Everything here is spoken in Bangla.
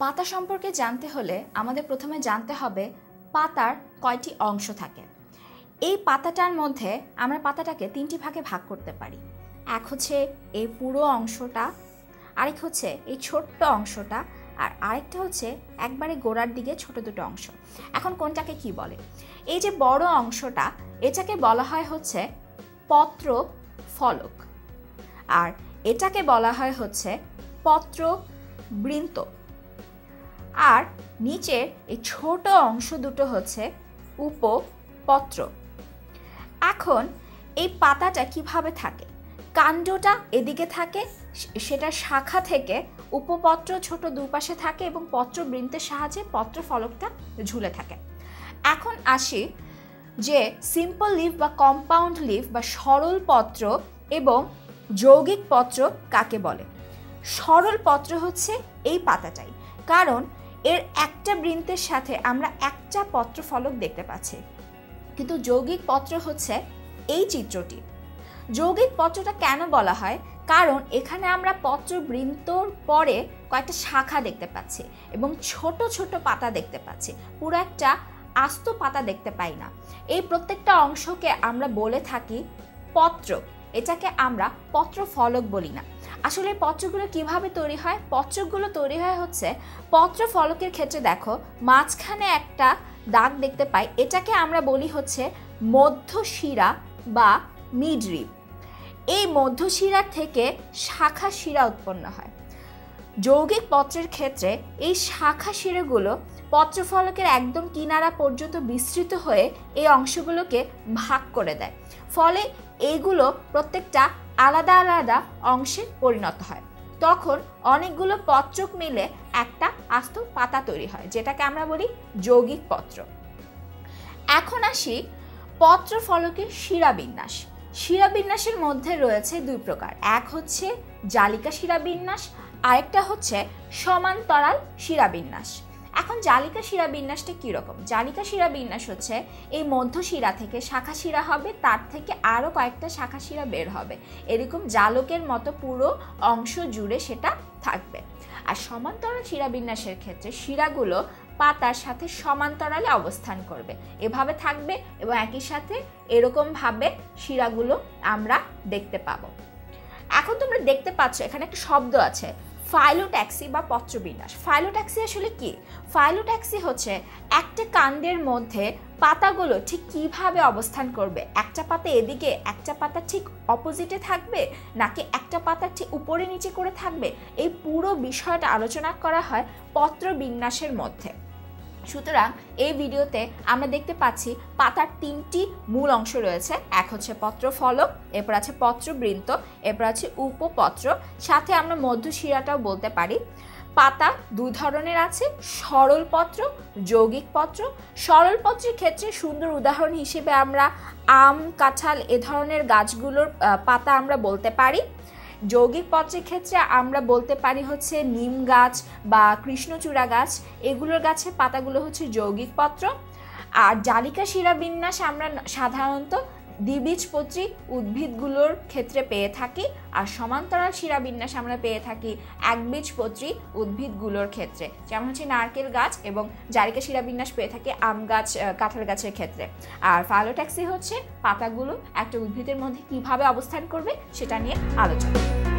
পাতা সম্পর্কে জানতে হলে আমাদের প্রথমে জানতে হবে পাতার কয়টি অংশ থাকে। এই পাতাটার মধ্যে আমরা পাতাটাকে তিনটি ভাগে ভাগ করতে পারি। এক হচ্ছে এই পুরো অংশটা, আরেক হচ্ছে এই ছোট্ট অংশটা, আর আরেকটা হচ্ছে একবারে গোড়ার দিকে ছোট দুটো অংশ। এখন কোনটাকে কি বলে? এই যে বড় অংশটা, এটাকে বলা হয় হচ্ছে পত্র ফলক আর এটাকে বলা হয় হচ্ছে পত্র বৃন্ত আর নিচের এই ছোট অংশ দুটো হচ্ছে উপপত্র। এখন এই পাতাটা কীভাবে থাকে? কাণ্ডটা এদিকে থাকে সেটা শাখা থেকে উপপত্র ছোট দুপাশে থাকে এবং পত্র বৃন্তের সাহায্যে পত্র ফলকটা ঝুলে থাকে। এখন আসি যে সিম্পল লিভ বা কম্পাউন্ড লিভ বা সরল পত্র এবং যৌগিক পত্র কাকে বলে? সরল পত্র হচ্ছে এই পাতাটাই। কারণ এর একটা বৃন্তের সাথে আমরা একটা পত্র ফলক দেখতে পাচ্ছি। কিন্তু যৌগিক পত্র হচ্ছে এই চিত্রটি। যৌগিক পত্রটা কেন বলা হয়? কারণ এখানে আমরা পত্র বৃন্তর পরে কয়েকটা শাখা দেখতে পাচ্ছি এবং ছোট ছোট পাতা দেখতে পাচ্ছি। পুরো একটা আস্ত পাতা দেখতে পাই না। এই প্রত্যেকটা অংশকে আমরা বলে থাকি পত্র। এটাকে আমরা পত্র ফলক বলি না। আসলে পত্রগুলো কীভাবে তৈরি হয়? পত্রগুলো তৈরি হয় হচ্ছে, পত্র ফলকের ক্ষেত্রে দেখো, মাঝখানে একটা দাগ দেখতে পাই। এটাকে আমরা বলি হচ্ছে মধ্যশিরা বা মিডরিপ এই মধ্যশিরার থেকে শাখা শিরা উৎপন্ন হয়। যৌগিক পত্রের ক্ষেত্রে এই শাখা শিরাগুলো পত্রফলকের একদম কিনারা পর্যন্ত বিস্তৃত হয়ে এই অংশগুলোকে ভাগ করে দেয়। ফলে এইগুলো প্রত্যেকটা আলাদা আলাদা অংশে পরিণত হয়। তখন অনেকগুলো পত্রক মিলে একটা আস্ত পাতা তৈরি হয়, যেটাকে আমরা বলি যৌগিক পত্র। এখন আসি পত্র ফলকের শিরাবিন্যাস। শিরাবিন্যাসের মধ্যে রয়েছে দুই প্রকার, এক হচ্ছে জালিকা শিরাবিন্যাস, আরেকটা হচ্ছে সমান্তরাল শিরাবিন্যাস। এখন জালিকা শিরা বিন্যাসটা কীরকম? জালিকা শিরা বিন্যাস হচ্ছে এই মধ্য শিরা থেকে শাখা শিরা হবে, তার থেকে আরও কয়েকটা শাখা শিরা বের হবে। এরকম জালকের মতো পুরো অংশ জুড়ে সেটা থাকবে। আর সমান্তরাল শিরা বিন্যাসের ক্ষেত্রে শিরাগুলো পাতার সাথে সমান্তরালে অবস্থান করবে। এভাবে থাকবে এবং একই সাথে এরকমভাবে শিরাগুলো আমরা দেখতে পাবো। এখন তোমরা দেখতে পাচ্ছ, এখানে একটা শব্দ আছে। ফাইলোট্যাক্সি বা পত্রবিন্যাস। ফাইলোট্যাক্সি আসলে কি? ফাইলোট্যাক্সি হচ্ছে একটা কাণ্ডের মধ্যে পাতাগুলো ঠিক কীভাবে অবস্থান করবে? একটা পাতা এদিকে, একটা পাতা ঠিক অপোজিটে থাকবে? নাকি একটা পাতা ঠিক উপরে নিচে করে থাকবে? এই পুরো বিষয়টা আলোচনা করা হয় পত্রবিন্যাসের মধ্যে। সুতরাং এই ভিডিওতে আমরা দেখতে পাচ্ছি পাতার তিনটি মূল অংশ রয়েছে। এক হচ্ছে পত্র ফলক এরপর আছে পত্রবৃন্ত এরপর আছে উপপত্র। সাথে আমরা মধ্যশিরাটাও বলতে পারি। পাতা দুই ধরনের আছে, সরল পত্র, যৌগিক পত্র। সরল পত্রের ক্ষেত্রে সুন্দর উদাহরণ হিসেবে আমরা আম, কাঁঠাল এ ধরনের গাছগুলোর পাতা আমরা বলতে পারি। যৌগিক পত্রের ক্ষেত্রে আমরা বলতে পারি হচ্ছে নিম গাছ বা কৃষ্ণচূড়া গাছ। এগুলোর গাছের পাতাগুলো হচ্ছে যৌগিক পত্র। আর জালিকা শিরা বিন্যাস আমরা সাধারণত দ্বিবীজপত্রী উদ্ভিদগুলোর ক্ষেত্রে পেয়ে থাকি আর সমান্তরাল শিরাবিন্যাস আমরা পেয়ে থাকি একবীজপত্রী উদ্ভিদগুলোর ক্ষেত্রে। যেমন হচ্ছে নারকেল গাছ এবং জারিকা শিরাবিন্যাস পেয়ে থাকি আম গাছ কাঁঠাল গাছের ক্ষেত্রে। আর ফালোট্যাক্সি হচ্ছে পাতাগুলো একটা উদ্ভিদের মধ্যে কীভাবে অবস্থান করবে সেটা নিয়ে আলোচনা।